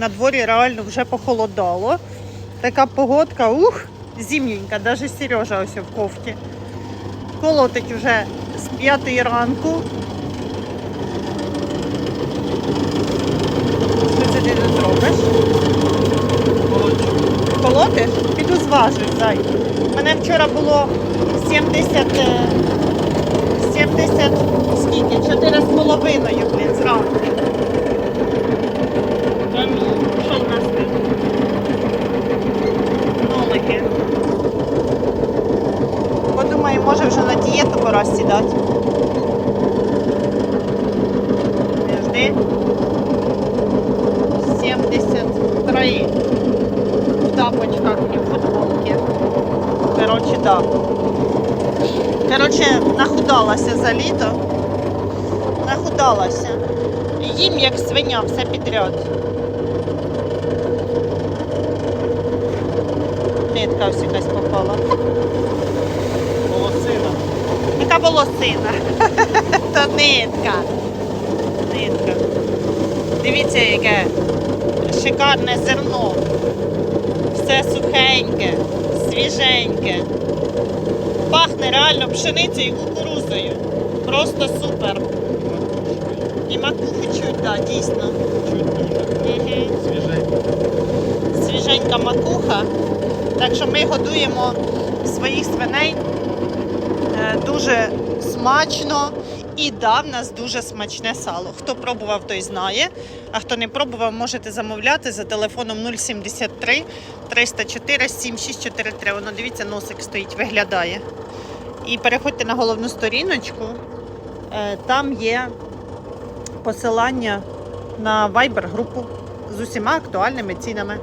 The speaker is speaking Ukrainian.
На дворі реально вже похолодало. Така погодка, ух, зимненька, навіть Сережа ось в кофті. Колотить вже з п'ятої ранку. Що це ти тут робиш? Колотиш? Піду зважусь, зай. У мене вчора було 70, е, 70 скільки? 4 з половиною, блін, зранку. Та ну, що в нас тут? Нолики. Подумаю, на дієту пора сідати. Жди. 73 в тапочках і в футболці. Коротше, да. Коротше, нахудалася за літо. Нахудалася. Їм як свиня, все підряд. Нитка ось якась попала. Волосина. То нитка. Нитка. Дивіться, яке шикарне зерно. Все сухеньке, свіженьке. Пахне реально пшеницею і кукурузою. Просто супер. І макуху чуть, так, дійсно. Дуже. Свіженька макуха. Так що ми годуємо своїх свиней дуже смачно. І да, в нас дуже смачне сало. Хто пробував, той знає. А хто не пробував, можете замовляти за телефоном 073 304 7643. Воно дивіться, носик стоїть, виглядає. І переходьте на головну сторіночку. Е, Там є посилання на Viber групу з усіма актуальними цінами.